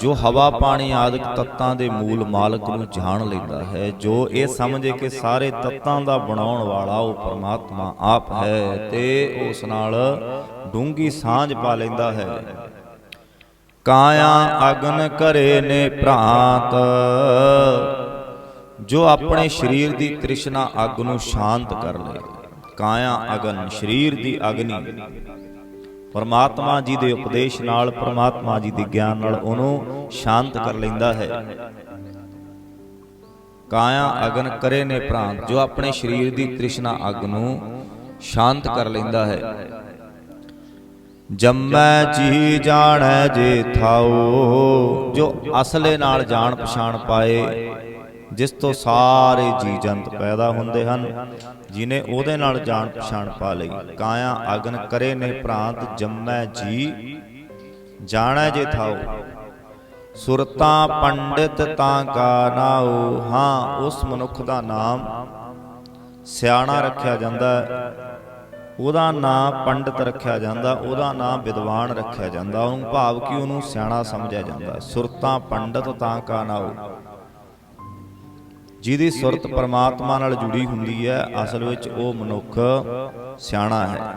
ਜੋ ਹਵਾ, ਪਾਣੀ ਆਦਿਕ ਤੱਤਾਂ ਦੇ ਮੂਲ ਮਾਲਕ ਨੂੰ ਜਾਣ ਲੈਂਦਾ ਹੈ, ਜੋ ਇਹ ਸਮਝੇ ਕਿ ਸਾਰੇ ਤੱਤਾਂ ਦਾ ਬਣਾਉਣ ਵਾਲਾ ਉਹ ਪਰਮਾਤਮਾ ਆਪ ਹੈ ਤੇ ਉਸ ਨਾਲ ਡੂੰਗੀ ਸਾਂਝ ਪਾ ਲੈਂਦਾ ਹੈ। ਕਾਇਆ ਅਗਨ ਕਰੇ ਨੇ ਭ੍ਰਾਂਤ, ਜੋ ਆਪਣੇ ਸਰੀਰ ਦੀ ਤ੍ਰਿਸ਼ਨਾ ਅੱਗ ਨੂੰ ਸ਼ਾਂਤ ਕਰ ਲੇ। ਕਾਇਆ ਅਗਨ ਸਰੀਰ ਦੀ ਅਗਨੀ ਪਰਮਾਤਮਾ ਜੀ ਦੇ ਉਪਦੇਸ਼ ਨਾਲ, ਪਰਮਾਤਮਾ ਜੀ ਦੇ ਗਿਆਨ ਨਾਲ ਉਹਨੂੰ ਸ਼ਾਂਤ ਕਰ ਲੈਂਦਾ ਹੈ। ਕਾਇਆ ਅਗਨ ਕਰੇ ਨੇ ਪ੍ਰਾਂਤ ਜੋ ਆਪਣੇ ਸਰੀਰ ਦੀ ਤ੍ਰਿਸ਼ਨਾ ਅੱਗ ਨੂੰ ਸ਼ਾਂਤ ਕਰ ਲੈਂਦਾ ਹੈ। ਜੰਮੈ ਜੀ ਜਾਣੈ ਜੇ ਥਾਓ ਜੋ ਅਸਲੇ ਨਾਲ ਜਾਣ ਪਛਾਣ ਪਾਏ ਜਿਸ ਤੋਂ ਸਾਰੇ ਜੀ ਜੰਤ ਪੈਦਾ ਹੁੰਦੇ ਹਨ, ਜਿਨੇ ਉਹਦੇ ਨਾਲ ਜਾਣ ਪਛਾਣ ਪਾ ਲਈ। ਕਾਇਆ ਅਗਨ ਕਰੇ ਨੇ ਭ੍ਰਾਂਤ ਜੰਮੈ ਜੀ, ਜਾਣੈ ਜੇ ਥਾਉ। ਸੁਰਤਾਂ ਪੰਡਿਤ ਤਾਂ ਕਾ ਨਾਉ। ਹਾਂ, ਉਸ ਮਨੁੱਖ ਦਾ ਨਾਮ ਸਿਆਣਾ ਰੱਖਿਆ ਜਾਂਦਾ ਉਹਦਾ ਨਾਮ ਪੰਡਿਤ ਰੱਖਿਆ ਜਾਂਦਾ, ਉਹਦਾ ਨਾਮ ਵਿਦਵਾਨ ਰੱਖਿਆ ਜਾਂਦਾ। ਉਹਨੂੰ ਭਾਵ ਕਿ ਉਹਨੂੰ ਸਿਆਣਾ ਸਮਝਿਆ ਜਾਂਦਾ। ਸੁਰਤਾਂ ਪੰਡਿਤ ਤਾਂ ਕਾ ਨਾਉ। ਜਿਹਦੀ ਸੁਰਤ ਪਰਮਾਤਮਾ ਨਾਲ ਜੁੜੀ ਹੁੰਦੀ ਹੈ ਅਸਲ ਵਿੱਚ ਉਹ ਮਨੁੱਖ ਸਿਆਣਾ ਹੈ।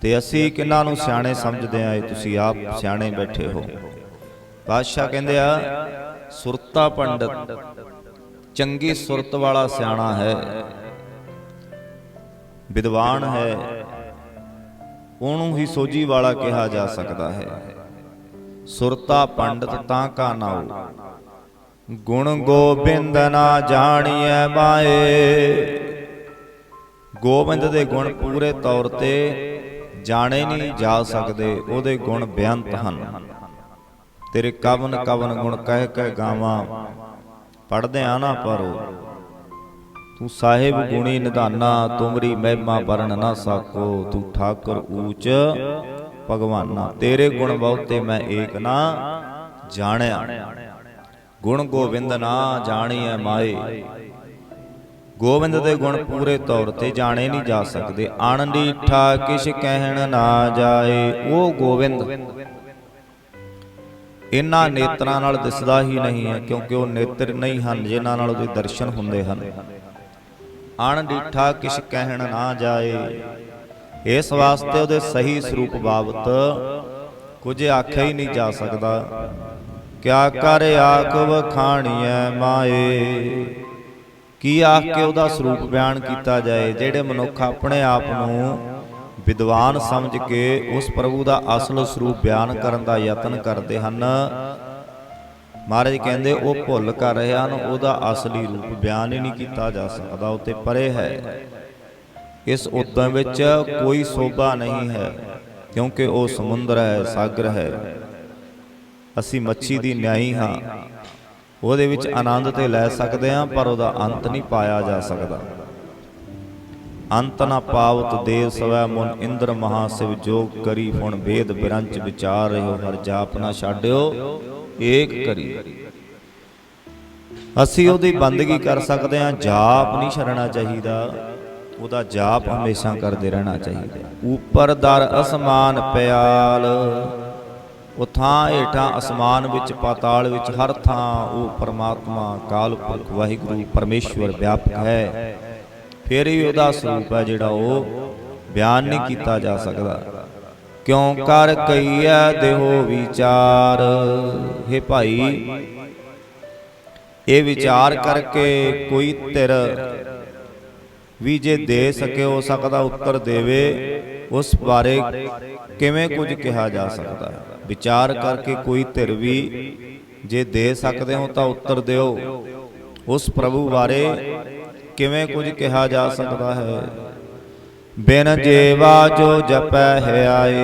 ਤੇ ਅਸੀਂ ਕਿਹਨਾਂ ਨੂੰ ਸਿਆਣੇ ਸਮਝਦੇ ਆ ਇਹ ਤੁਸੀਂ ਆਪ ਸਿਆਣੇ ਬੈਠੇ ਹੋ। ਬਾਦਸ਼ਾਹ ਕਹਿੰਦੇ ਆ ਸੁਰਤਾ ਪੰਡਿਤ ਚੰਗੀ ਸੁਰਤ ਵਾਲਾ ਸਿਆਣਾ ਹੈ। ਵਿਦਵਾਨ ਹੈ। ਉਹਨੂੰ ਹੀ ਸੋਝੀ ਵਾਲਾ ਕਿਹਾ ਜਾ ਸਕਦਾ ਹੈ। ਸੁਰਤਾ ਪੰਡਤ ਤਾਂ ਕਾ ਨਾਉ। ਗੁਣ ਗੋਬਿੰਦ ਨਾ ਜਾਣੀਐ ਮਾਏ। ਗੋਬਿੰਦ ਦੇ ਗੁਣ ਪੂਰੇ ਤੌਰ ਤੇ ਜਾਣੇ ਨਹੀਂ ਜਾ ਸਕਦੇ, ਉਹਦੇ ਗੁਣ ਬੇਅੰਤ ਹਨ। ਤੇਰੇ ਕਵਨ ਕਵਨ ਗੁਣ ਕਹਿ ਕਹਿ ਗਾਵਾਂ। ਪੜਦੇ ਆ ਨਾ ਪਰੋ ਤੂੰ ਸਾਹਿਬ ਗੁਣੀ ਨਿਧਾਨਾ, ਤੁਮਰੀ ਮਹਿਮਾ ਵਰਨ ਨਾ ਸਾਕੋ ਤੂੰ ਠਾਕੁਰ ਊਚ ਭਗਵਾਨਾ। ਤੇਰੇ ਗੁਣ ਬਹੁਤੇ ਮੈਂ ਏਕ ਨਾ ਜਾਣਿਆ। ਗੁਣ ਗੋਬਿੰਦ ਨਾ ਜਾਣੀਐ ਮਾਏ। ਗੋਬਿੰਦ ਦੇ ਗੁਣ ਪੂਰੇ ਤੌਰ ਤੇ ਜਾਣੇ ਨਹੀਂ ਜਾ ਸਕਦੇ। ਅਣ ਡੀਠਾ ਕਿਛ ਕਹਿਣ ਨਾ ਜਾਏ ਉਹ ਗੋਬਿੰਦ। ਇਹਨਾਂ ਨੇਤਰਾਂ ਨਾਲ ਦਿਸਦਾ ਹੀ ਨਹੀਂ ਹੈ, ਕਿਉਂਕਿ ਉਹ ਨੇਤਰ ਨਹੀਂ ਹਨ, ਜਿਨ੍ਹਾਂ ਨਾਲ ਉਹਦੇ ਦਰਸ਼ਨ ਹੁੰਦੇ ਹਨ। ਅਣ ਡੀਠਾ ਕਿਛ ਕਹਿਣ ਨਾ ਜਾਏ। ਇਸ ਵਾਸਤੇ ਉਹਦੇ ਸਹੀ ਸਰੂਪ ਬਾਬਤ ਕੁਝ ਆਖਿਆ ਹੀ ਨਹੀਂ ਜਾ ਸਕਦਾ। ਕਿਆ ਕਰ ਆਖ ਵਖਾਣੀਐ ਮਾਏ? ਕੀ ਆਖ ਕੇ ਉਹਦਾ ਸਰੂਪ ਬਿਆਨ ਕੀਤਾ ਜਾਏ, ਜਿਹੜੇ ਮਨੁੱਖ ਆਪਣੇ ਆਪ ਨੂੰ ਵਿਦਵਾਨ ਸਮਝ ਕੇ ਉਸ ਪ੍ਰਭੂ ਦਾ ਅਸਲ ਸਰੂਪ ਬਿਆਨ ਕਰਨ ਦਾ ਯਤਨ ਕਰਦੇ ਹਨ? ਮਹਾਰਾਜ ਕਹਿੰਦੇ, ਉਹ ਭੁੱਲ ਕਰ ਰਹੇ ਹਨ, ਉਹਦਾ ਅਸਲੀ ਰੂਪ ਬਿਆਨ ਹੀ ਨਹੀਂ ਕੀਤਾ ਜਾ ਸਕਦਾ, ਉਹ ਤੇ ਪਰੇ ਹੈ। ਇਸ ਉਦਮ ਵਿੱਚ ਕੋਈ ਸੋਭਾ ਨਹੀਂ ਹੈ, ਕਿਉਂਕਿ ਉਹ ਸਮੁੰਦਰ ਹੈ, ਸਾਗਰ ਹੈ। ਅਸੀਂ ਮੱਛੀ ਦੀ ਨਿਆਈ ਹਾਂ। ਉਹਦੇ ਵਿੱਚ ਆਨੰਦ ਤੇ ਲੈ ਸਕਦੇ ਹਾਂ ਪਰ ਉਹਦਾ ਅੰਤ ਨਹੀਂ ਪਾਇਆ ਜਾ ਸਕਦਾ। ਅੰਤ ਨਾ ਪਾਵਤ ਦੇਵ ਸਵੈ ਮਨ ਇੰਦਰ ਮਹਾ ਸਿਵ ਜੋਗ ਕਰੀ ਹੁਣ ਵੇਦ ਬਿਰੰਚ ਵਿਚਾਰ ਰਹਿਓ ਹਰ ਜਾਪ ਨਾ ਛਾੜਿਓ ਏਕ ਕਰੀ। ਅਸੀਂ ਉਹਦੀ ਬੰਦਗੀ ਕਰ ਸਕਦੇ ਹਾਂ ਜਾਪ ਨਹੀਂ ਛੱਡਣਾ ਚਾਹੀਦਾ। ਉਹਦਾ ਜਾਪ ਹਮੇਸ਼ਾ ਕਰਦੇ ਰਹਿਣਾ ਚਾਹੀਦਾ। ਉੱਪਰ ਦਰ ਅਸਮਾਨ ਪਿਆਲ। ਉਹ ਥਾਂ ਹੇਠਾਂ ਅਸਮਾਨ ਵਿੱਚ, ਪਾਤਾਲ ਵਿੱਚ, ਹਰ ਥਾਂ ਉਹ ਪਰਮਾਤਮਾ, ਕਾਲ ਪੁਰਖ, ਵਾਹਿਗੁਰੂ, ਪਰਮੇਸ਼ਵਰ ਵਿਆਪਕ ਹੈ। ਫਿਰ ਵੀ ਉਹਦਾ ਸਰੂਪ ਹੈ ਜਿਹੜਾ ਉਹ ਬਿਆਨ ਨਹੀਂ ਕੀਤਾ ਜਾ ਸਕਦਾ। ਕਿਉਂ ਕਰ ਕਈਐ ਦੇਹੋ ਵਿਚਾਰ? हे ਭਾਈ, ਇਹ ਵਿਚਾਰ ਕਰਕੇ ਕੋਈ ਧਿਰ ਵੀ ਜੇ ਦੇ ਸਕੇ ਹੋ ਸਕਦਾ ਉੱਤਰ ਦੇਵੇ, ਉਸ ਬਾਰੇ ਕਿਵੇਂ ਕੁਝ ਕਿਹਾ ਜਾ ਸਕਦਾ? ਹੈ ਵਿਚਾਰ ਕਰਕੇ ਕੋਈ ਧਿਰ ਵੀ ਜੇ ਦੇ ਸਕਦੇ ਹੋ ਤਾਂ ਉੱਤਰ ਦਿਓ। ਉਸ ਪ੍ਰਭੂ ਬਾਰੇ ਕਿਵੇਂ ਕੁਝ ਕਿਹਾ ਜਾ ਸਕਦਾ ਹੈ? ਬਿਨ ਜੇਵਾ ਜੋ ਜਪੈ ਹੈ ਆਏ,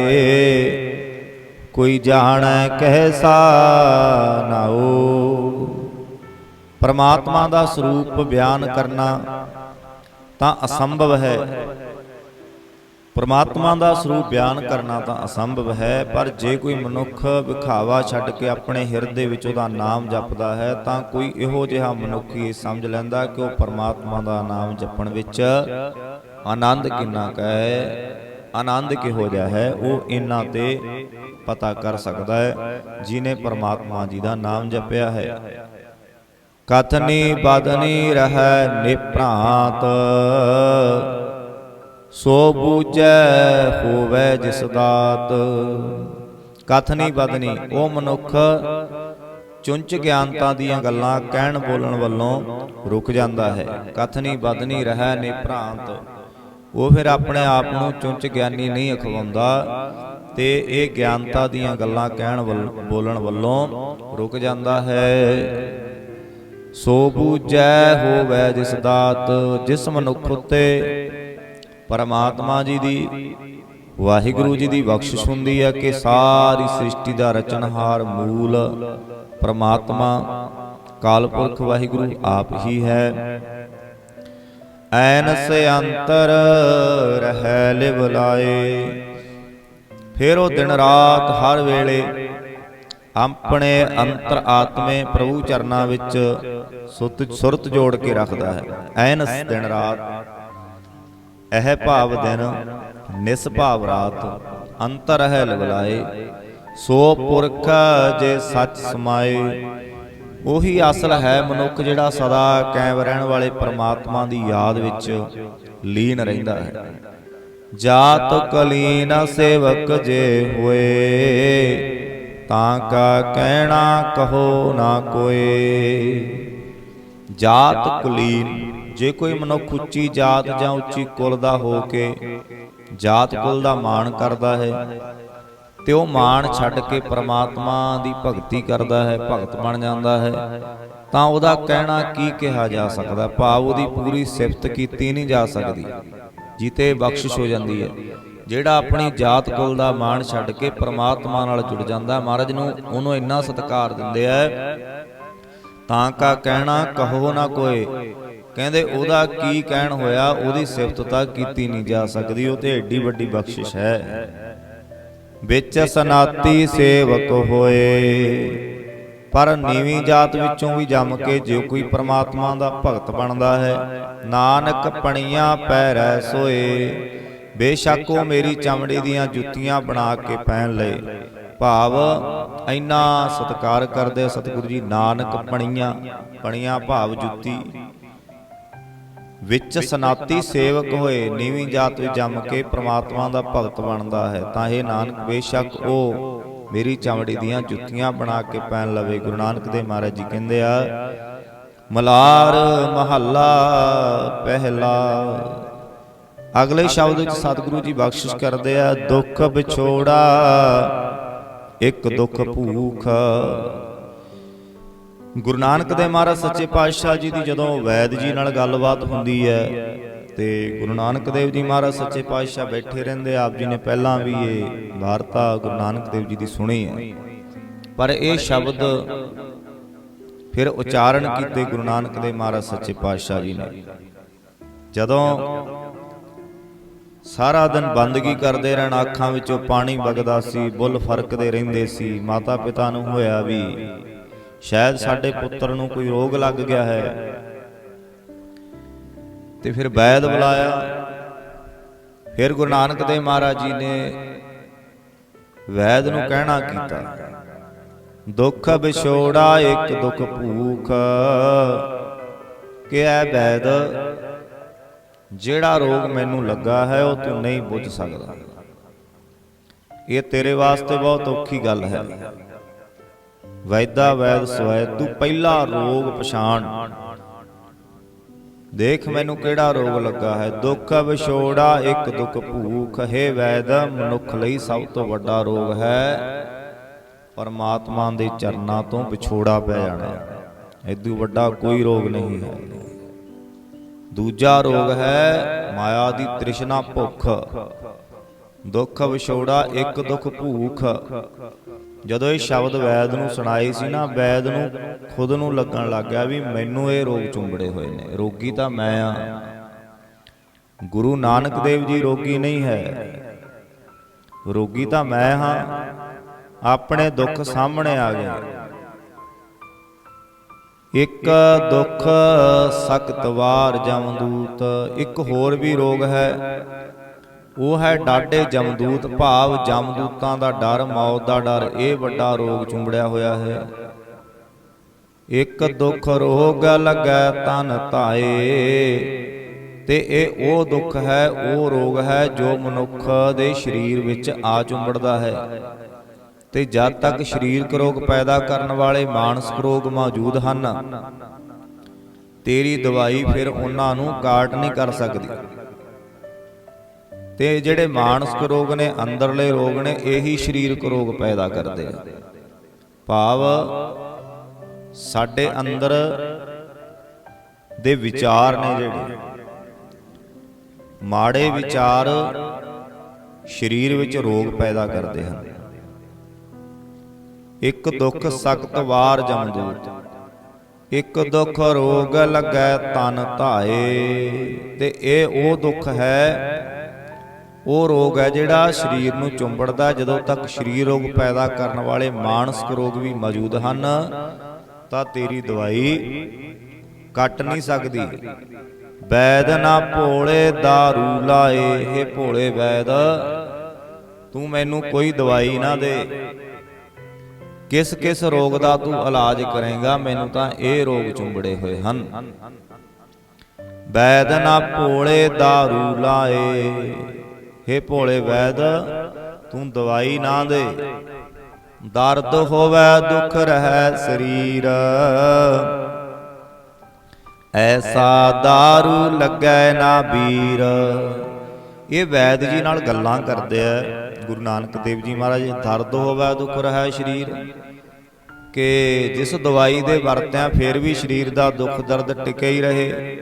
ਕੋਈ ਜਾਣੈ ਕਹਿਸਾ ਨਾਉ ਪਰਮਾਤਮਾ ਦਾ ਸਰੂਪ ਬਿਆਨ ਕਰਨਾ ਤਾਂ ਅਸੰਭਵ ਹੈ। ਪਰਮਾਤਮਾ ਦਾ ਸਰੂਪ ਬਿਆਨ ਕਰਨਾ ਤਾਂ ਅਸੰਭਵ ਹੈ, ਪਰ ਜੇ ਕੋਈ ਮਨੁੱਖ ਵਿਖਾਵਾ ਛੱਡ ਕੇ ਆਪਣੇ ਹਿਰਦੇ ਵਿੱਚ ਉਹਦਾ ਨਾਮ ਜਪਦਾ ਹੈ, ਤਾਂ ਕੋਈ ਇਹੋ ਜਿਹਾ ਮਨੁੱਖ ਇਹ ਸਮਝ ਲੈਂਦਾ ਕਿ ਉਹ ਪਰਮਾਤਮਾ ਦਾ ਨਾਮ ਜਪਣ ਵਿੱਚ ਆਨੰਦ ਕਿੰਨਾ ਕੁ ਹੈ, ਆਨੰਦ ਕਿਹੋ ਜਿਹਾ ਹੈ, ਉਹ ਇਹਨਾਂ ਤੇ ਪਤਾ ਕਰ ਸਕਦਾ ਹੈ, ਜਿਨੇ ਪਰਮਾਤਮਾ ਜੀ ਦਾ ਨਾਮ ਜਪਿਆ ਹੈ। ਕਥਨੀ ਬਦਨੀ ਰਹਿ ਨਿਪ੍ਰਾਂਤ ਸੋ ਬੂਝੈ ਹੋਵੇ ਜਿਸ ਦਾਤ। ਕਥਨੀ ਬਦਨੀ ਉਹ ਮਨੁੱਖ ਚੁੰਚ ਗਿਆਨਤਾ ਦੀਆਂ ਗੱਲਾਂ ਕਹਿਣ ਬੋਲਣ ਵੱਲੋਂ ਰੁਕ ਜਾਂਦਾ ਹੈ। ਕਥਨੀ ਬਦਨੀ ਰਹਿ ਨਿਪ੍ਰਾਂਤ ਉਹ ਫਿਰ ਆਪਣੇ ਆਪ ਨੂੰ ਚੁੰਚ ਗਿਆਨੀ ਨਹੀਂ ਅਖਵਾਉਂਦਾ ਤੇ ਇਹ ਗਿਆਨਤਾ ਦੀਆਂ ਗੱਲਾਂ ਕਹਿਣ ਵੱਲ- ਬੋਲਣ ਵੱਲੋਂ ਰੁਕ ਜਾਂਦਾ ਹੈ। ਸੋ ਬੂਝੈ ਹੋਵੇ ਜਿਸ ਦਾਤ, ਜਿਸ ਮਨੁੱਖ ਉਤੇ ਪਰਮਾਤਮਾ ਜੀ ਦੀ, ਵਾਹਿਗੁਰੂ ਜੀ ਦੀ ਬਖਸ਼ਿਸ਼ ਹੁੰਦੀ ਹੈ ਕਿ ਸਾਰੀ ਸ੍ਰਿਸ਼ਟੀ ਦਾ ਰਚਨਹਾਰ ਮੂਲ ਪਰਮਾਤਮਾ ਕਾਲਪੁਰਖ ਵਾਹਿਗੁਰੂ ਆਪ ਹੀ ਹੈ। ਐਨਸ ਅੰਤਰ ਰਹਿ ਲਿਵ ਲਾਏ, ਫਿਰ ਉਹ ਦਿਨ ਰਾਤ ਹਰ ਵੇਲੇ ਆਪਣੇ ਅੰਤਰ ਆਤਮੇ ਪ੍ਰਭੂ ਚਰਨਾਂ ਵਿੱਚ ਸੁਤ ਸੁਰਤ ਜੋੜ ਕੇ ਰੱਖਦਾ ਹੈ। ਐਨਸ ਦਿਨ ਰਾਤ ਇਹ ਭਾਵ ਦਿਨ ਨਿਸ ਭਾਵ ਰਾਤ ਅੰਤਰ ਹੈ ਲਗਲਾਏ। ਸੋ ਪੁਰਖ ਜੇ ਸੱਚ ਸਮਾਏ ਉਹੀ ਅਸਲ ਹੈ ਮਨੁੱਖ ਜਿਹੜਾ ਸਦਾ ਕਾਇਮ ਰਹਿਣ ਵਾਲੇ ਪ੍ਰਮਾਤਮਾ ਦੀ ਯਾਦ ਵਿੱਚ ਲੀਨ ਰਹਿੰਦਾ ਹੈ। ਜਾਤ ਕਲੀਨ ਸੇਵਕ ਜੇ ਹੋਏ ਤਾਂ ਕਾ ਕਹਿਣਾ ਕਹੋ ਨਾ ਕੋਏ। ਜਾਤ ਕੁਲੀਨ ਜੇ ਕੋਈ ਮਨੁੱਖ ਉੱਚੀ ਜਾਤ ਜਾਂ ਉੱਚੀ ਕੁਲ ਦਾ ਹੋ ਕੇ ਜਾਤ ਕੁਲ ਦਾ ਮਾਣ ਕਰਦਾ ਹੈ, ਤੇ ਉਹ ਮਾਣ ਛੱਡ ਕੇ ਪ੍ਰਮਾਤਮਾ ਦੀ ਭਗਤੀ ਕਰਦਾ ਹੈ, ਭਗਤ ਬਣ ਜਾਂਦਾ ਹੈ, ਤਾਂ ਉਹਦਾ ਕਹਿਣਾ ਕੀ ਕਿਹਾ ਜਾ ਸਕਦਾ? ਭਾਵ ਉਹਦੀ ਪੂਰੀ ਸਿਫਤ ਕੀਤੀ ਨਹੀਂ ਜਾ ਸਕਦੀ। ਜਿੱਤੇ ਬਖਸ਼ਿਸ਼ ਹੋ ਜਾਂਦੀ ਹੈ। ਜਿਹੜਾ ਆਪਣੀ ਜਾਤ ਕੁਲ ਦਾ ਮਾਣ ਛੱਡ ਕੇ ਪ੍ਰਮਾਤਮਾ ਨਾਲ ਜੁੜ ਜਾਂਦਾ, ਮਹਾਰਾਜ ਨੂੰ ਉਹਨੂੰ ਇੰਨਾ ਸਤਿਕਾਰ ਦਿੰਦੇ ਆ, ਤਾਂ ਕਾ ਕਹਿਣਾ ਕਹੋ ਨਾ ਕੋਏ ਕਹਿੰਦੇ ਉਹਦਾ ਕੀ ਕਹਿਣ ਹੋਇਆ, ਉਹਦੀ ਸਿਫਤ ਤਾਂ ਕੀਤੀ ਨਹੀਂ ਜਾ ਸਕਦੀ, ਉਹ ਤੇ ਏਡੀ ਵੱਡੀ ਬਖਸ਼ਿਸ਼ ਹੈ। ਵਿੱਚ ਸਨਾਤੀ ਸੇਵਕ ਹੋਏ, ਪਰ ਨੀਵੀਂ ਜਾਤ ਵਿੱਚੋਂ ਵੀ ਜੰਮ ਕੇ ਜੇ ਕੋਈ ਪ੍ਰਮਾਤਮਾ ਦਾ ਭਗਤ ਬਣਦਾ ਹੈ। ਨਾਨਕ ਪਣੀਆਂ ਪੈਰੈ ਸੋਏ, ਬੇਸ਼ੱਕ ਉਹ ਮੇਰੀ ਚਮੜੀ ਦੀਆਂ ਜੁੱਤੀਆਂ ਬਣਾ ਕੇ ਪਹਿਨ ਲਏ ਭਾਵ ਇੰਨਾ ਸਤਿਕਾਰ ਕਰਦੇ ਸਤਿਗੁਰੂ ਜੀ, ਨਾਨਕ ਪਣੀਆਂ ਪਣੀਆਂ ਭਾਵ ਜੁੱਤੀ। ਵਿੱਚ ਸਨਾਤੀ ਸੇਵਕ ਹੋਏ ਨੀਵੀਂ ਜਾਤ ਵਿੱਚ ਜੰਮ ਕੇ ਪ੍ਰਮਾਤਮਾ ਦਾ ਭਗਤ ਬਣਦਾ ਹੈ। ਤਾਂ ਇਹ ਨਾਨਕ ਬੇਸ਼ੱਕ ਉਹ ਮੇਰੀ ਚਮੜੀ ਦੀਆਂ ਜੁੱਤੀਆਂ ਬਣਾ ਕੇ ਪਹਿਨ ਲਵੇ। ਗੁਰੂ ਨਾਨਕ ਦੇਵ ਮਹਾਰਾਜ ਜੀ ਕਹਿੰਦੇ ਆ ਮਲਾਰ ਮਹੱਲਾ ਪਹਿਲਾ। ਅਗਲੇ ਸ਼ਬਦ ਵਿੱਚ ਸਤਿਗੁਰੂ ਜੀ ਬਖਸ਼ਿਸ਼ ਕਰਦੇ ਆ ਦੁੱਖ ਵਿਛੋੜਾ। ਇੱਕ ਦੁੱਖ ਭੂਖ। ਗੁਰੂ ਨਾਨਕ ਦੇਵ ਮਹਾਰਾਜ ਸੱਚੇ ਪਾਤਸ਼ਾਹ ਜੀ ਦੀ ਜਦੋਂ ਵੈਦ ਜੀ ਨਾਲ ਗੱਲਬਾਤ ਹੁੰਦੀ ਹੈ, ਤੇ ਗੁਰੂ ਨਾਨਕ ਦੇਵ ਜੀ ਮਹਾਰਾਜ ਸੱਚੇ ਪਾਤਸ਼ਾਹ ਬੈਠੇ ਰਹਿੰਦੇ, ਆਪ ਜੀ ਨੇ ਪਹਿਲਾਂ ਵੀ ਇਹ ਵਾਰਤਾ ਗੁਰੂ ਨਾਨਕ ਦੇਵ ਜੀ ਦੀ ਸੁਣੀ ਹੈ। ਪਰ ਇਹ ਸ਼ਬਦ ਫਿਰ ਉਚਾਰਨ ਕੀਤੇ ਗੁਰੂ ਨਾਨਕ ਦੇਵ ਮਹਾਰਾਜ ਸੱਚੇ ਪਾਤਸ਼ਾਹ ਜੀ ਨੇ। ਜਦੋਂ ਸਾਰਾ ਦਿਨ ਬੰਦਗੀ ਕਰਦੇ ਰਹਿਣ, ਅੱਖਾਂ ਵਿੱਚੋਂ ਪਾਣੀ ਵਗਦਾ ਸੀ, ਬੁੱਲ ਫਰਕਦੇ ਰਹਿੰਦੇ ਸੀ ਮਾਤਾ ਪਿਤਾ ਨੂੰ ਹੋਇਆ ਵੀ ਸ਼ਾਇਦ ਸਾਡੇ ਪੁੱਤਰ ਨੂੰ ਕੋਈ ਰੋਗ ਲੱਗ ਗਿਆ ਹੈ। ਤੇ ਫਿਰ ਵੈਦ ਬੁਲਾਇਆ। ਫਿਰ ਗੁਰੂ ਨਾਨਕ ਦੇਵ ਮਹਾਰਾਜ ਜੀ ਨੇ ਵੈਦ ਨੂੰ ਕਹਿਣਾ ਕੀਤਾ। ਦੁੱਖ ਵਿਛੋੜਾ ਇੱਕ ਦੁੱਖ ਭੂਖ। ਕਿ ਐ ਵੈਦ ਜਿਹੜਾ ਰੋਗ ਮੈਨੂੰ ਲੱਗਾ ਹੈ ਉਹ ਤੂੰ ਨਹੀਂ ਬੁੱਝ ਸਕਦਾ। ਇਹ ਤੇਰੇ ਵਾਸਤੇ ਬਹੁਤ ਔਖੀ ਗੱਲ ਹੈ। ਵੈਦਾ ਵੈਦ ਸਵੈ, ਤੂੰ ਪਹਿਲਾ ਰੋਗ ਪਛਾਣ। ਦੇਖ ਮੈਨੂੰ ਕਿਹੜਾ ਰੋਗ ਲੱਗਾ ਹੈ। ਦੁੱਖ ਵਿਛੋੜਾ, ਇੱਕ ਦੁੱਖ ਭੂਖ। ਹੈ ਵੈਦ, ਮਨੁੱਖ ਲਈ ਸਭ ਤੋਂ ਵੱਡਾ ਰੋਗ ਹੈ। ਪਰਮਾਤਮਾ ਦੇ ਚਰਨਾਂ ਤੋਂ ਵਿਛੋੜਾ ਪੈ ਜਾਣਾ। ਇਦੋਂ ਵੱਡਾ ਕੋਈ ਰੋਗ ਨਹੀਂ ਹੈ। ਦੂਜਾ ਰੋਗ ਹੈ ਮਾਇਆ ਦੀ ਤ੍ਰਿਸ਼ਨਾ ਭੁੱਖ। ਦੁੱਖ ਵਿਛੋੜਾ, ਇੱਕ ਦੁੱਖ ਭੂਖ। ਜਦੋਂ ਇਹ ਸ਼ਬਦ ਵੈਦ ਨੂੰ ਸੁਣਾਈ ਸੀ ਨਾ, ਵੈਦ ਨੂੰ ਖੁਦ ਨੂੰ ਲੱਗਣ ਲੱਗ ਗਿਆ ਵੀ ਮੈਨੂੰ ਇਹ ਰੋਗ ਚੁੰਬੜੇ ਹੋਏ ਨੇ। ਰੋਗੀ ਤਾਂ ਮੈਂ ਆ। ਗੁਰੂ ਨਾਨਕ ਦੇਵ ਜੀ ਰੋਗੀ ਨਹੀਂ ਹੈ। ਰੋਗੀ ਤਾਂ ਮੈਂ ਹਾਂ। ਆਪਣੇ ਦੁੱਖ ਸਾਹਮਣੇ ਆ ਗਿਆ। ਇੱਕ ਦੁੱਖ ਸਖਤ ਵਾਰ ਜਮਦੂਤ ਇੱਕ ਹੋਰ ਵੀ ਰੋਗ ਹੈ। ਉਹ ਹੈ ਡਾਡੇ ਜਮਦੂਤ ਭਾਵ ਜਮਦੂਤਾਂ ਦਾ ਡਰ ਮੌਤ ਦਾ ਡਰ ਇਹ ਵੱਡਾ ਰੋਗ ਚੁੰਬੜਿਆ ਹੋਇਆ ਹੈ। ਇੱਕ ਦੁੱਖ ਰੋਗ ਲੱਗੈ ਤਨ ਧਾਏ। ਤੇ ਇਹ ਉਹ ਦੁੱਖ ਹੈ ਉਹ ਰੋਗ ਹੈ ਜੋ ਮਨੁੱਖ ਦੇ ਸਰੀਰ ਵਿੱਚ ਆ ਚੁੰਬੜਦਾ ਹੈ। ਤੇ ਜਦ ਤੱਕ ਸਰੀਰਕ ਰੋਗ ਪੈਦਾ ਕਰਨ ਵਾਲੇ ਮਾਨਸਿਕ ਰੋਗ ਮੌਜੂਦ ਹਨ। ਤੇਰੀ ਦਵਾਈ ਫਿਰ ਉਹਨਾਂ ਨੂੰ ਕਾਟ ਨਹੀਂ ਕਰ ਸਕਦੀ। ਤੇ ਜਿਹੜੇ ਮਾਨਸਿਕ ਰੋਗ ਨੇ ਅੰਦਰਲੇ ਰੋਗ ਨੇ ਇਹੀ ਸਰੀਰਕ ਰੋਗ ਪੈਦਾ ਕਰਦੇ ਆ। ਭਾਵ ਸਾਡੇ ਅੰਦਰ ਦੇ ਵਿਚਾਰ ਨੇ ਜਿਹੜੇ। ਮਾੜੇ ਵਿਚਾਰ ਸਰੀਰ ਵਿੱਚ ਰੋਗ ਪੈਦਾ ਕਰਦੇ ਹਨ। ਇੱਕ ਦੁੱਖ ਸਖਤ ਵਾਰ ਜਮਦੂਤ ਇੱਕ ਦੁੱਖ ਰੋਗ ਲੱਗੈ ਤਨ ਧਾਏ। ਤੇ ਇਹ ਉਹ ਦੁੱਖ ਹੈ ਉਹ ਰੋਗ ਹੈ ਜਿਹੜਾ ਸਰੀਰ ਨੂੰ ਚੁੰਬੜਦਾ ਜਦੋਂ ਤੱਕ ਸਰੀਰ ਰੋਗ ਪੈਦਾ ਕਰਨ ਵਾਲੇ ਮਾਨਸਿਕ ਰੋਗ ਵੀ ਮੌਜੂਦ ਹਨ ਤਾਂ ਤੇਰੀ ਦਵਾਈ ਕੱਟ ਨਹੀਂ ਸਕਦੀ ਵੈਦ ਨਾ ਭੋਲੇ दारू ਲਾਏ ਇਹ ਭੋਲੇ ਵੈਦ ਤੂੰ ਮੈਨੂੰ ਕੋਈ ਦਵਾਈ ਨਾ ਦੇ ਕਿਸ ਕਿਸ ਰੋਗ ਦਾ ਤੂੰ ਇਲਾਜ ਕਰੇਗਾ ਮੈਨੂੰ ਤਾਂ ਇਹ ਰੋਗ ਚੁੰਬੜੇ ਹੋਏ ਹਨ ਵੈਦ ਨਾ ਭੋਲੇ दारू ਲਾਏ ਹੇ ਭੋਲੇ ਵੈਦ, ਤੂੰ ਦਵਾਈ ਨਾ ਦੇ। ਦਰਦ ਹੋਵੇ, ਦੁੱਖ ਰਹਿ ਸਰੀਰ। ਐਸਾ दारू ਲੱਗੈ ਨਾ ਵੀਰ ਇਹ ਵੈਦ ਜੀ ਨਾਲ ਗੱਲਾਂ ਕਰਦੇ ਆ। ਗੁਰੂ ਨਾਨਕ ਦੇਵ ਜੀ ਮਹਾਰਾਜ, ਦਰਦ ਹੋਵੇ, ਦੁੱਖ ਰਹਿ ਸਰੀਰ। ਕਿ ਜਿਸ ਦਵਾਈ ਦੇ ਵਰਤਿਆਂ ਫਿਰ ਵੀ ਸਰੀਰ ਦਾ ਦੁੱਖ ਦਰਦ ਟਿਕੇ ਹੀ ਰਹੇ।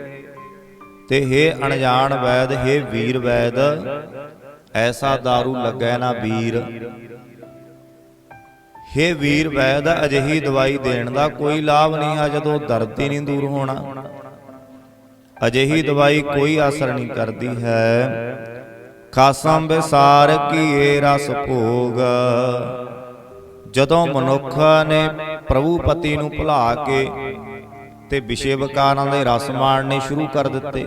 ਤੇ ਹੇ ਅਣਜਾਣ ਵੈਦ, ਹੇ ਵੀਰ ਵੈਦ ਐਸਾ दारू ਲੱਗੈ ਨਾ ਵੀਰ। ਹੇ ਵੀਰ, ਵੈਦ ਅਜਿਹੀ ਦਵਾਈ ਦੇਣ ਦਾ ਕੋਈ ਲਾਭ ਨਹੀਂ ਆ ਜਦੋਂ ਦਰਦ ਹੀ ਨਹੀਂ ਦੂਰ ਹੋਣਾ। ਅਜਿਹੀ ਦਵਾਈ ਕੋਈ ਅਸਰ ਨਹੀਂ ਕਰਦੀ ਹੈ। ਖਾਸਮ ਵਿਸਾਰ ਕੀਏ ਰਸ ਭੋਗ। ਜਦੋਂ ਮਨੁੱਖ ਨੇ ਪ੍ਰਭੂ ਪਤੀ ਨੂੰ ਭੁਲਾ ਕੇ ਤੇ ਵਿਸ਼ੇ ਵਿਕਾਰਾਂ ਦੇ ਰਸ ਮਾਣਨੇ ਸ਼ੁਰੂ ਕਰ ਦਿੱਤੇ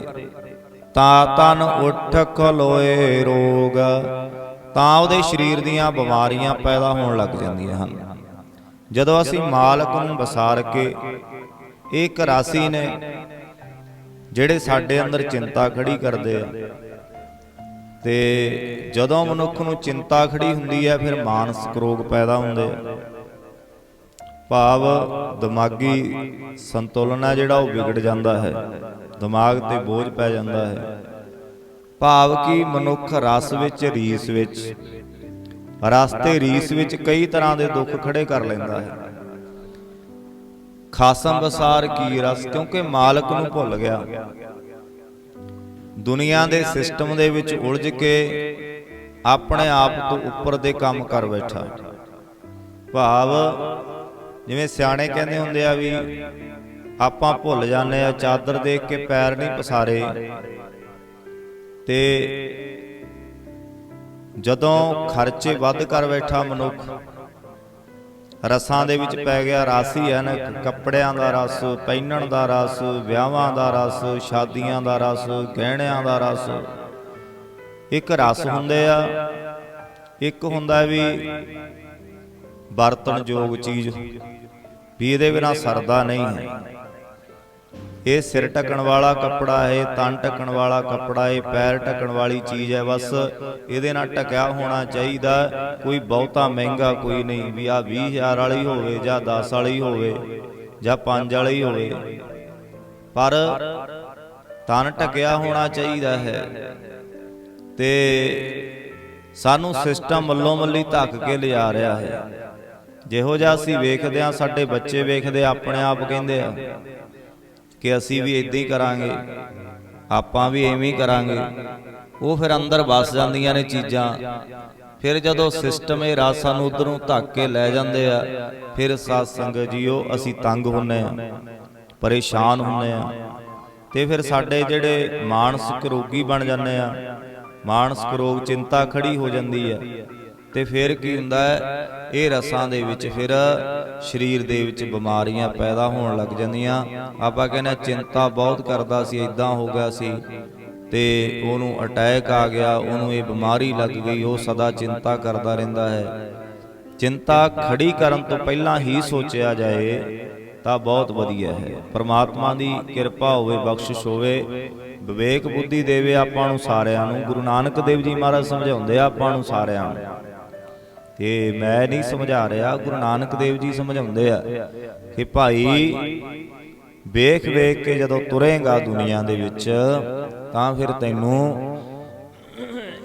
ਤਾਂ ਤਨ ਉੱਠ ਖਲੋਏ ਰੋਗ। ਤਾਂ ਉਹਦੇ ਸਰੀਰ ਦੀਆਂ ਬਿਮਾਰੀਆਂ ਪੈਦਾ ਹੋਣ ਲੱਗ ਜਾਂਦੀਆਂ ਹਨ। ਜਦੋਂ ਅਸੀਂ ਮਾਲਕ ਨੂੰ ਵਿਸਾਰ ਕੇ ਇਹ ਰਾਸੀ ਨੇ, ਜਿਹੜੇ ਸਾਡੇ ਅੰਦਰ ਚਿੰਤਾ ਖੜੀ ਕਰਦੇ ਆ, ਤੇ ਜਦੋਂ ਮਨੁੱਖ ਨੂੰ ਚਿੰਤਾ ਖੜੀ ਹੁੰਦੀ ਹੈ, ਫਿਰ ਮਾਨਸਿਕ ਰੋਗ ਪੈਦਾ ਹੁੰਦੇ ਆ। ਭਾਵ ਦਿਮਾਗੀ ਸੰਤੁਲਨ ਹੈ ਜਿਹੜਾ ਉਹ ਵਿਗੜ ਜਾਂਦਾ ਹੈ। ਦਿਮਾਗ ਤੇ ਬੋਝ ਪੈ ਜਾਂਦਾ ਹੈ। ਭਾਵ ਕਿ ਮਨੁੱਖ ਰਸ ਵਿੱਚ, ਰੀਸ ਵਿੱਚ, ਰਸ ਤੇ ਰੀਸ ਵਿੱਚ ਕਈ ਤਰ੍ਹਾਂ ਦੇ ਦੁੱਖ ਖੜੇ ਕਰ ਲੈਂਦਾ ਹੈ। ਖਾਸਮ ਬਸਾਰ ਕੀ ਰਸ? ਕਿਉਂਕਿ ਮਾਲਕ ਨੂੰ ਭੁੱਲ ਗਿਆ। ਦੁਨੀਆ ਦੇ ਸਿਸਟਮ ਦੇ ਵਿੱਚ ਉਲਝ ਕੇ ਆਪਣੇ ਆਪ ਤੋਂ ਉੱਪਰ ਦੇ ਕੰਮ ਕਰ ਬੈਠਾ। ਭਾਵ ਜਿਵੇਂ ਸਿਆਣੇ ਕਹਿੰਦੇ ਹੁੰਦੇ ਆ ਵੀ ਆਪਾਂ ਭੁੱਲ ਜਾਂਦੇ ਆ ਚਾਦਰ ਦੇਖ ਕੇ ਪੈਰ ਨਹੀਂ ਪਸਾਰੇ। ਤੇ ਜਦੋਂ ਖਰਚੇ ਵੱਧ ਕਰ ਬੈਠਾ ਮਨੁੱਖ, ਰਸਾਂ ਦੇ ਵਿੱਚ ਪੈ ਗਿਆ ਰਸ ਹੀ ਹੈ ਨਾ ਕੱਪੜਿਆਂ ਦਾ ਰਸ, ਪਹਿਨਣ ਦਾ ਰਸ, ਵਿਆਹਾਂ ਦਾ ਰਸ, ਸ਼ਾਦੀਆਂ ਦਾ ਰਸ, ਗਹਿਣਿਆਂ ਦਾ ਰਸ, ਇੱਕ ਰਸ ਹੁੰਦੇ ਆ, ਇੱਕ ਹੁੰਦਾ ਵੀ ਵਰਤਨ ਯੋਗ ਚੀਜ਼, ਵੀ ਇਹਦੇ ਬਿਨਾ ਸਰਦਾ ਨਹੀਂ ਹੈ। ਇਹ ਸਿਰ ਢੱਕਣ ਵਾਲਾ ਕੱਪੜਾ ਹੈ ਤਨ ਢੱਕਣ ਵਾਲਾ ਕੱਪੜਾ ਹੈ, ਪੈਰ ਢੱਕਣ ਵਾਲੀ ਚੀਜ਼ ਹੈ, ਬਸ ਇਹਦੇ ਨਾਲ ਢਕਿਆ ਹੋਣਾ ਚਾਹੀਦਾ। ਕੋਈ ਬਹੁਤਾ ਮਹਿੰਗਾ ਕੋਈ ਨਹੀਂ, ਵੀ ਆ 20000 ਵਾਲੀ ਹੋਵੇ ਜਾਂ 10 ਵਾਲੀ ਹੋਵੇ ਜਾਂ 5 ਵਾਲੀ ਹੋਵੇ। ਪਰ ਤਨ ਢਕਿਆ ਹੋਣਾ ਚਾਹੀਦਾ ਹੈ। ਤੇ ਸਾਨੂੰ ਸਿਸਟਮ ਮੱਲੋ ਮੱਲੀ ਧੱਕ ਕੇ ਲਿਜਾ ਰਿਹਾ ਹੈ। ਜਿਹੋ ਜਿਹਾ ਅਸੀਂ ਵੇਖਦੇ ਆ ਸਾਡੇ ਬੱਚੇ ਵੇਖਦੇ ਆਪਣੇ ਆਪ ਕਹਿੰਦੇ ਆ ਕਿ ਅਸੀਂ ਵੀ ਇਦਾਂ ਹੀ ਕਰਾਂਗੇ। ਆਪਾਂ ਵੀ ਐਵੇਂ ਹੀ ਕਰਾਂਗੇ। ਉਹ ਫਿਰ ਅੰਦਰ ਵਸ ਜਾਂਦੀਆਂ ਨੇ ਚੀਜ਼ਾਂ। ਫਿਰ ਜਦੋਂ ਸਿਸਟਮ ਇਹ ਰਾਤ ਸਾਨੂੰ ਉਧਰੋਂ ਧੱਕ ਕੇ ਲੈ ਜਾਂਦੇ ਆ, ਫਿਰ ਸਾਧ ਸੰਗਤ ਜੀਓ, ਅਸੀਂ ਤੰਗ ਹੁੰਨੇ ਆ, ਪਰੇਸ਼ਾਨ ਹੁੰਨੇ ਆ। ਤੇ ਫਿਰ ਸਾਡੇ ਜਿਹੜੇ ਮਾਨਸਿਕ ਰੋਗੀ ਬਣ ਜਾਂਦੇ ਆ, ਮਾਨਸਿਕ ਰੋਗ ਚਿੰਤਾ ਖੜੀ ਹੋ ਜਾਂਦੀ ਹੈ ਤੇ ਫਿਰ ਕੀ ਹੁੰਦਾ ਹੈ? ਇਹ ਰਸਾਂ ਦੇ ਵਿੱਚ ਫਿਰ ਸਰੀਰ ਦੇ ਵਿੱਚ ਬਿਮਾਰੀਆਂ ਪੈਦਾ ਹੋਣ ਲੱਗ ਜਾਂਦੀਆਂ। ਆਪਾਂ ਕਹਿੰਦੇ ਚਿੰਤਾ ਬਹੁਤ ਕਰਦਾ ਸੀ ਇਦਾਂ ਹੋ ਗਿਆ ਸੀ। ਤੇ ਉਹਨੂੰ ਅਟੈਕ ਆ ਗਿਆ, ਉਹਨੂੰ ਇਹ ਬਿਮਾਰੀ ਲੱਗ ਗਈ, ਉਹ ਸਦਾ ਚਿੰਤਾ ਕਰਦਾ ਰਹਿੰਦਾ ਹੈ। ਚਿੰਤਾ ਖੜੀ ਕਰਨ ਤੋਂ ਪਹਿਲਾਂ ਹੀ ਸੋਚਿਆ ਜਾਏ ਤਾਂ ਬਹੁਤ ਵਧੀਆ ਹੈ। ਪਰਮਾਤਮਾ ਦੀ ਕਿਰਪਾ ਹੋਵੇ, ਬਖਸ਼ਿਸ਼ ਹੋਵੇ। ਵਿਵੇਕ ਬੁੱਧੀ ਦੇਵੇ ਆਪਾਂ ਨੂੰ ਸਾਰਿਆਂ ਨੂੰ। ਗੁਰੂ ਨਾਨਕ ਦੇਵ ਜੀ ਮਹਾਰਾਜ ਸਮਝਾਉਂਦੇ ਆ ਆਪਾਂ ਨੂੰ ਸਾਰਿਆਂ ਨੂੰ। ਤੇ ਮੈਂ ਨਹੀਂ ਸਮਝਾ ਰਿਹਾ, ਗੁਰੂ ਨਾਨਕ ਦੇਵ ਜੀ ਸਮਝਾਉਂਦੇ ਆ ਕਿ ਭਾਈ, ਵੇਖ ਵੇਖ ਕੇ ਜਦੋਂ ਤੁਰੇਗਾ ਦੁਨੀਆ ਦੇ ਵਿੱਚ, ਤਾਂ ਫਿਰ ਤੈਨੂੰ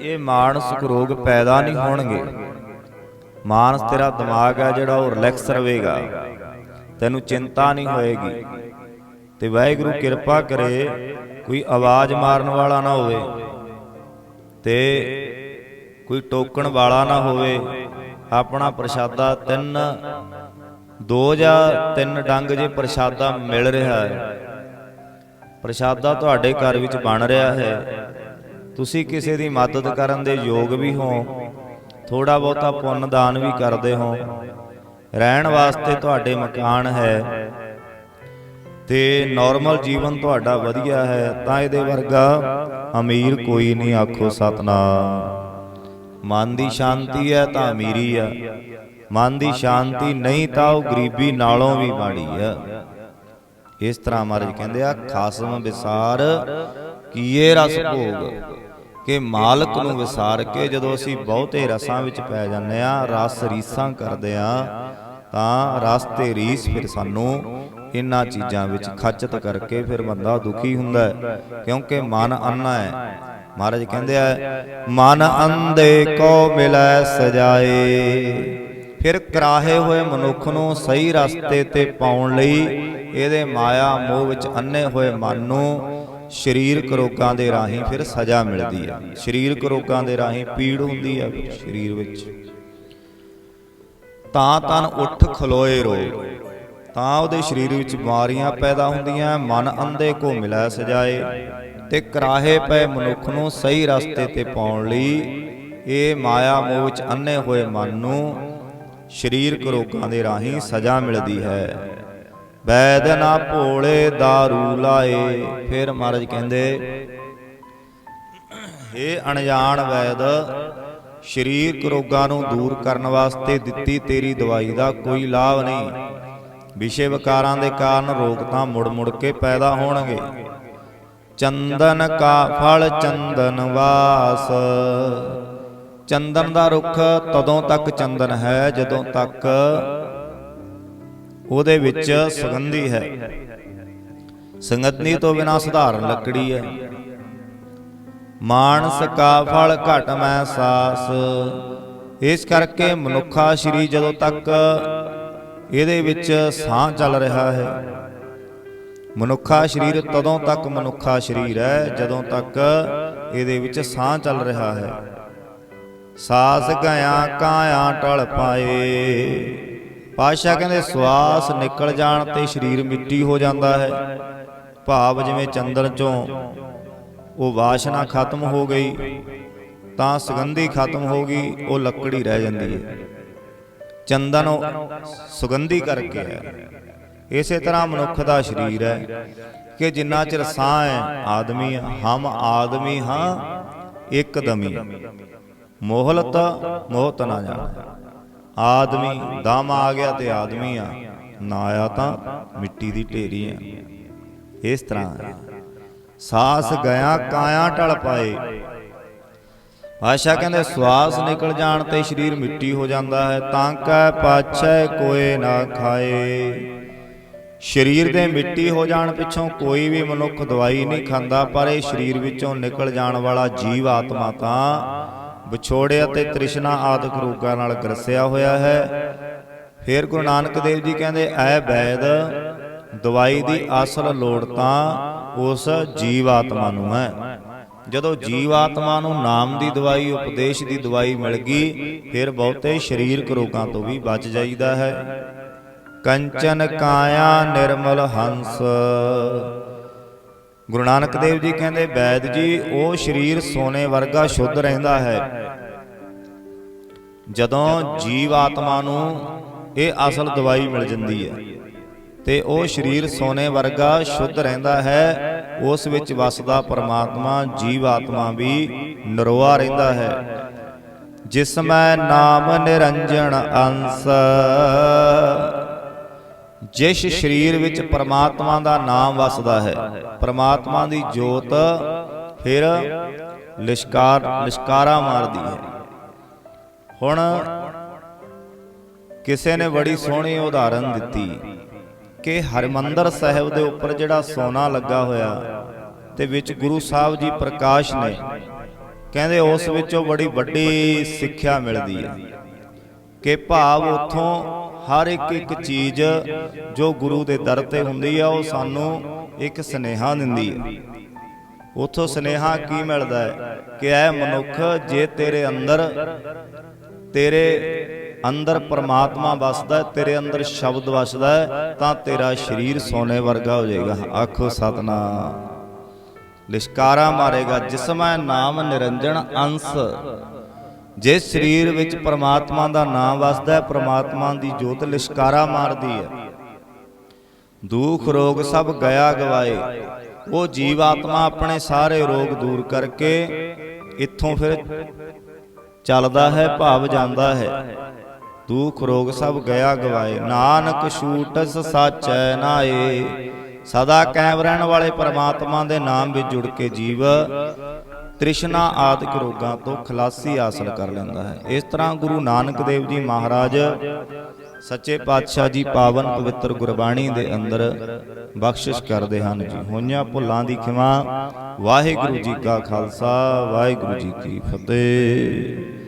ਇਹ ਮਾਨਸਿਕ ਰੋਗ ਪੈਦਾ ਨਹੀਂ ਹੋਣਗੇ। ਮਾਨਸ ਤੇਰਾ ਦਿਮਾਗ ਹੈ ਜਿਹੜਾ ਉਹ ਰਿਲੈਕਸ ਰਹੇਗਾ। ਤੈਨੂੰ ਚਿੰਤਾ ਨਹੀਂ ਹੋਏਗੀ। ਤੇ ਵਾਹਿਗੁਰੂ ਕਿਰਪਾ ਕਰੇ, ਕੋਈ ਆਵਾਜ਼ ਮਾਰਨ ਵਾਲਾ ਨਾ ਹੋਵੇ ਤੇ ਕੋਈ ਟੋਕਣ ਵਾਲਾ ਨਾ ਹੋਵੇ। ਆਪਣਾ ਪ੍ਰਸ਼ਾਦਾ ਤਿੰਨ, ਦੋ ਜਾਂ ਤਿੰਨ ਡੰਗ ਜੇ ਪ੍ਰਸ਼ਾਦਾ ਮਿਲ ਰਿਹਾ ਹੈ। ਪ੍ਰਸ਼ਾਦਾ ਤੁਹਾਡੇ ਘਰ ਵਿੱਚ ਬਣ ਰਿਹਾ ਹੈ। ਤੁਸੀਂ ਕਿਸੇ ਦੀ ਮਦਦ ਕਰਨ ਦੇ ਯੋਗ ਵੀ ਹੋ। ਥੋੜਾ ਬਹੁਤਾ ਪੁੰਨ ਦਾਨ ਵੀ ਕਰਦੇ ਹੋ। ਰਹਿਣ ਵਾਸਤੇ ਤੁਹਾਡੇ ਮਕਾਨ ਹੈ। ਤੇ ਨਾਰਮਲ ਜੀਵਨ ਤੁਹਾਡਾ ਵਧੀਆ ਹੈ। ਤਾਂ ਇਹਦੇ ਵਰਗਾ ਅਮੀਰ ਕੋਈ ਨਹੀਂ, ਆਖੋ ਸਤਨਾਮ। ਮਨ ਦੀ ਸ਼ਾਂਤੀ ਹੈ ਤਾਂ ਅਮੀਰੀ ਆ ਮਨ ਦੀ ਸ਼ਾਂਤੀ ਨਹੀਂ ਤਾਂ ਉਹ ਗਰੀਬੀ ਨਾਲੋਂ ਵੀ ਮਾੜੀ ਆ ਇਸ ਤਰ੍ਹਾਂ ਮਹਾਰਾਜ ਕਹਿੰਦੇ ਆ ਖਾਸਮ ਵਿਸਾਰ ਕੀਏ ਰਸ ਭੋਗ। ਕਿ ਮਾਲਕ ਨੂੰ ਵਿਸਾਰ ਕੇ ਜਦੋਂ ਅਸੀਂ ਬਹੁਤੇ ਰਸਾਂ ਵਿੱਚ ਪੈ ਜਾਂਦੇ ਆ ਰਸ ਰੀਸਾਂ ਕਰਦੇ ਆ ਤਾਂ ਰਸ ਤੇ ਰੀਸ ਫਿਰ ਸਾਨੂੰ ਇਹਨਾਂ ਚੀਜ਼ਾਂ ਵਿੱਚ ਖਚਤ ਕਰਕੇ ਫਿਰ ਬੰਦਾ ਦੁਖੀ ਹੁੰਦਾ ਹੈ। ਕਿਉਂਕਿ ਮਨ ਅੰਨਾ ਹੈ। ਮਹਾਰਾਜ ਕਹਿੰਦੇ ਆ ਮਨ ਅੰਦੇ ਕੋ ਮਿਲੈ ਸਜਾਏ। ਫਿਰ ਕਰਾਹੇ ਹੋਏ ਮਨੁੱਖ ਨੂੰ ਸਹੀ ਰਸਤੇ ਤੇ ਪਾਉਣ ਲਈ ਇਹਦੇ ਮਾਇਆ ਮੋਹ ਵਿੱਚ ਅੰਨੇ ਹੋਏ ਮਨ ਨੂੰ ਸਰੀਰਕ ਰੋਗਾਂ ਦੇ ਰਾਹੀਂ ਫਿਰ ਸਜ਼ਾ ਮਿਲਦੀ ਹੈ ਸਰੀਰਕ ਰੋਗਾਂ ਦੇ ਰਾਹੀਂ ਪੀੜ ਹੁੰਦੀ ਹੈ ਸਰੀਰ ਵਿੱਚ। ਤਾਂ ਤਨ ਉੱਠ ਖਲੋਏ ਰੋਗ ਤਾਂ ਉਹਦੇ ਸਰੀਰ ਵਿੱਚ ਬਿਮਾਰੀਆਂ ਪੈਦਾ ਹੁੰਦੀਆਂ ਮਨ ਅੰਧੇ ਕੋ ਮਿਲੈ ਸਜਾਏ। ਤੇ ਕਰਾਹੇ ਪਏ ਮਨੁੱਖ ਨੂੰ ਸਹੀ ਰਸਤੇ ਤੇ ਪਾਉਣ ਲਈ ਇਹ ਮਾਇਆ ਮੋਹ ਵਿੱਚ ਅੰਨੇ ਹੋਏ ਮਨ ਨੂੰ ਸਰੀਰਕ ਰੋਗਾਂ ਦੇ ਰਾਹੀਂ ਸਜ਼ਾ ਮਿਲਦੀ ਹੈ। ਵੈਦ ਨਾ ਭੋਲੇ दारू ਲਾਏ। ਫਿਰ ਮਹਾਰਾਜ ਕਹਿੰਦੇ ਇਹ ਅਣਜਾਣ ਵੈਦ, ਸਰੀਰਕ ਰੋਗਾਂ ਨੂੰ ਦੂਰ ਕਰਨ ਵਾਸਤੇ ਦਿੱਤੀ ਤੇਰੀ ਦਵਾਈ ਦਾ ਕੋਈ ਲਾਭ ਨਹੀਂ। ਵਿਸ਼ੇ ਵਿਕਾਰਾਂ ਦੇ ਕਾਰਨ ਰੋਗ ਤਾਂ ਮੁੜ ਮੁੜ ਕੇ ਪੈਦਾ ਹੋਣਗੇ। ਚੰਦਨ ਕਾ ਫਲ ਚੰਦਨ ਵਾਸ। ਚੰਦਨ ਦਾ ਰੁੱਖ ਤਦੋਂ ਤੱਕ ਚੰਦਨ ਹੈ, ਜਦੋਂ ਤੱਕ ਉਹਦੇ ਵਿੱਚ ਸੁਗੰਧੀ ਹੈ। ਸੰਗਤਨੀ ਤੋਂ ਬਿਨਾ ਸਧਾਰਨ ਲੱਕੜੀ ਹੈ। ਮਾਨਸ ਕਾ ਫਲ ਘਟ ਮੈਂ ਸਾਸ। ਇਸ ਕਰਕੇ ਮਨੁੱਖਾ ਸ਼ਰੀਰ ਜਦੋਂ ਤੱਕ ਇਹਦੇ ਵਿੱਚ ਸਾਹ ਚੱਲ ਰਿਹਾ ਹੈ ਮਨੁੱਖਾ ਸਰੀਰ ਤਦੋਂ ਤੱਕ ਮਨੁੱਖਾ ਸਰੀਰ ਹੈ, ਜਦੋਂ ਤੱਕ ਇਹਦੇ ਵਿੱਚ ਸਾਹ ਚੱਲ ਰਿਹਾ ਹੈ। ਸਾਸ ਗਿਆ ਕਾਇਆ ਟਲ ਪਾਏ। ਪਾਸ਼ਾ ਕਹਿੰਦੇ ਸਵਾਸ ਨਿਕਲ ਜਾਣ ਤੇ ਸਰੀਰ ਮਿੱਟੀ ਹੋ ਜਾਂਦਾ ਹੈ। ਭਾਵ ਜਿਵੇਂ ਚੰਦਨ ਚੋਂ ਉਹ ਵਾਸ਼ਨਾ ਖਤਮ ਹੋ ਗਈ, ਤਾਂ ਸੁਗੰਧੀ ਖਤਮ ਹੋ ਗਈ, ਉਹ ਲੱਕੜੀ ਰਹਿ ਜਾਂਦੀ ਹੈ। ਚੰਦਨ ਉਹ ਸੁਗੰਧੀ ਕਰਕੇ ਹੈ। ਇਸੇ ਤਰ੍ਹਾਂ ਮਨੁੱਖ ਦਾ ਸਰੀਰ ਹੈ ਕਿ ਜਿੰਨਾ ਚਿਰ ਸਾਹ ਹੈ, ਆਦਮੀ ਹਮ ਆਦਮੀ ਹਾਂ, ਇੱਕ ਮੋਹਲਤ, ਮੋਹਤ ਨਾ ਜਾਣਾ। ਆਦਮੀ, ਦਮ ਆ ਗਿਆ ਤੇ ਆਦਮੀ ਆ। ਨਾ ਆਇਆ ਤਾਂ ਮਿੱਟੀ ਦੀ ਢੇਰੀ ਆ ਇਸ ਤਰ੍ਹਾਂ ਸਾਸ ਗਿਆ ਕਾਇਆ ਟਲ ਪਾਏ। ਆਸ਼ਾ ਕਹਿੰਦੇ ਸਵਾਸ ਨਿਕਲ ਜਾਣ ਤੇ ਸਰੀਰ ਮਿੱਟੀ ਹੋ ਜਾਂਦਾ ਹੈ। ਤਾਂ ਕੈ ਪਾਛੈ ਕੋਏ ਨਾ ਖਾਏ। ਸਰੀਰ ਦੇ ਮਿੱਟੀ ਹੋ ਜਾਣ ਪਿੱਛੋਂ ਕੋਈ ਵੀ ਮਨੁੱਖ ਦਵਾਈ ਨਹੀਂ ਖਾਂਦਾ ਪਰ ਇਹ ਸਰੀਰ ਵਿੱਚੋਂ ਨਿਕਲ ਜਾਣ ਵਾਲਾ ਜੀਵ ਆਤਮਾ ਤਾਂ ਵਿਛੋੜੇ ਅਤੇ ਤ੍ਰਿਸ਼ਨਾ ਆਦਿਕ ਰੋਗਾਂ ਨਾਲ ਗਰਸਿਆ ਹੋਇਆ ਹੈ। ਫਿਰ ਗੁਰੂ ਨਾਨਕ ਦੇਵ ਜੀ ਕਹਿੰਦੇ ਐ ਬੈਦ ਦਵਾਈ ਦੀ ਅਸਲ ਲੋੜ ਤਾਂ ਉਸ ਜੀਵ ਆਤਮਾ ਨੂੰ ਹੈ। ਜਦੋਂ ਜੀਵ ਆਤਮਾ ਨੂੰ ਨਾਮ ਦੀ ਦਵਾਈ ਉਪਦੇਸ਼ ਦੀ ਦਵਾਈ ਮਿਲ ਗਈ ਫਿਰ ਬਹੁਤੇ ਸਰੀਰਕ ਰੋਗਾਂ ਤੋਂ ਵੀ ਬਚ ਜਾਈਦਾ ਹੈ। ਕੰਚਨ ਕਾਇਆ ਨਿਰਮਲ ਹੰਸ। ਗੁਰੂ ਨਾਨਕ ਦੇਵ ਜੀ ਕਹਿੰਦੇ, ਵੈਦ ਜੀ, ਉਹ ਸਰੀਰ ਸੋਨੇ ਵਰਗਾ ਸ਼ੁੱਧ ਰਹਿੰਦਾ ਹੈ। ਜਦੋਂ ਜੀਵ ਆਤਮਾ ਨੂੰ ਇਹ ਅਸਲ ਦਵਾਈ ਮਿਲ ਜਾਂਦੀ ਹੈ ਤੇ ਉਹ ਸਰੀਰ ਸੋਨੇ ਵਰਗਾ ਸ਼ੁੱਧ ਰਹਿੰਦਾ ਹੈ, ਉਸ ਵਿੱਚ ਵਸਦਾ ਪਰਮਾਤਮਾ, ਜੀਵ ਆਤਮਾ ਵੀ ਨਰੋਆ ਰਹਿੰਦਾ ਹੈ। ਜਿਸ ਮੈਂ ਨਾਮ ਨਿਰੰਜਨ ਅੰਸ। ਜਿਸ ਸਰੀਰ ਵਿੱਚ ਪਰਮਾਤਮਾ ਦਾ ਨਾਮ ਵਸਦਾ ਹੈ। ਪਰਮਾਤਮਾ ਦੀ ਜੋਤ ਫਿਰ ਲਿਸ਼ਕਾਰ ਲਿਸ਼ਕਾਰਾ ਮਾਰਦੀ ਹੈ। ਹੁਣ ਕਿਸੇ ਨੇ ਬੜੀ ਸੋਹਣੀ ਉਦਾਹਰਨ ਦਿੱਤੀ ਕਿ ਹਰਿਮੰਦਰ ਸਾਹਿਬ ਦੇ ਉੱਪਰ ਜਿਹੜਾ ਸੋਨਾ ਲੱਗਾ ਹੋਇਆ ਤੇ ਵਿੱਚ ਗੁਰੂ ਸਾਹਿਬ ਜੀ ਪ੍ਰਕਾਸ਼ ਨੇ ਕਹਿੰਦੇ ਉਸ ਵਿੱਚੋਂ ਬੜੀ ਵੱਡੀ ਸਿੱਖਿਆ ਮਿਲਦੀ ਹੈ ਕਿ ਭਾਵ ਉਥੋਂ ਹਰ ਇੱਕ ਇੱਕ ਚੀਜ਼ ਜੋ ਗੁਰੂ ਦੇ ਦਰ ਤੇ ਹੁੰਦੀ ਆ, ਉਹ ਸਾਨੂੰ ਇੱਕ ਸਨੇਹਾ ਦਿੰਦੀ ਹੈ ਉਥੋਂ ਸਨੇਹਾ ਕੀ ਮਿਲਦਾ ਹੈ? ਕਿ ਐ ਮਨੁੱਖ ਜੇ ਤੇਰੇ ਅੰਦਰ ਤੇਰੇ ਅੰਦਰ ਪਰਮਾਤਮਾ ਵਸਦਾ ਹੈ, ਤੇਰੇ ਅੰਦਰ ਸ਼ਬਦ ਵਸਦਾ ਹੈ, ਤਾਂ ਤੇਰਾ ਸਰੀਰ ਸੋਨੇ ਵਰਗਾ ਹੋ ਜਾਏਗਾ। ਆਖੋ ਸਤਨਾਮ। ਲਿਸ਼ਕਾਰਾ ਮਾਰੇਗਾ, ਜਿਸਮੈ ਨਾਮ ਨਿਰੰਜਨ ਅੰਸ। ਜਿਸ ਸਰੀਰ ਵਿੱਚ ਪ੍ਰਮਾਤਮਾ ਦਾ ਨਾਮ ਵਸਦਾ ਹੈ, ਪ੍ਰਮਾਤਮਾ ਦੀ ਜੋਤ ਲਿਸ਼ਕਾਰਾ ਮਾਰਦੀ ਹੈ। ਦੁੱਖ ਰੋਗ ਸਭ ਗਿਆ ਗਵਾਏ। ਉਹ ਜੀਵ ਆਤਮਾ ਆਪਣੇ ਸਾਰੇ ਰੋਗ ਦੂਰ ਕਰਕੇ ਇੱਥੋਂ ਫਿਰ ਚੱਲਦਾ ਹੈ, ਭਾਵ ਜਾਂਦਾ ਹੈ। ਦੁੱਖ ਰੋਗ ਸਭ ਗਿਆ ਗਵਾਏ। ਨਾਨਕ ਛੂਟਸ ਸਾਚੈ ਨਾਏ। ਸਦਾ ਕਾਇਮ ਰਹਿਣ ਵਾਲੇ ਪਰਮਾਤਮਾ ਦੇ ਨਾਮ ਵਿੱਚ ਜੁੜ ਕੇ ਜੀਵ। ਤ੍ਰਿਸ਼ਨਾ ਆਦਿਕ ਰੋਗਾਂ ਤੋਂ ਖਲਾਸੀ ਹਾਸਲ ਕਰ ਲੈਂਦਾ ਹੈ। ਇਸ ਤਰ੍ਹਾਂ ਗੁਰੂ ਨਾਨਕ ਦੇਵ ਜੀ ਮਹਾਰਾਜ ਸੱਚੇ ਪਾਤਸ਼ਾਹ ਜੀ ਪਾਵਨ ਪਵਿੱਤਰ ਗੁਰਬਾਣੀ ਦੇ ਅੰਦਰ ਬਖਸ਼ਿਸ਼ ਕਰਦੇ ਹਨ ਜੀ। ਹੋਈਆਂ ਭੁੱਲਾਂ ਦੀ ਖਿਮਾ, ਵਾਹਿਗੁਰੂ ਜੀ ਕਾ ਖਾਲਸਾ, ਵਾਹਿਗੁਰੂ ਜੀ ਕੀ ਫਤਿਹ।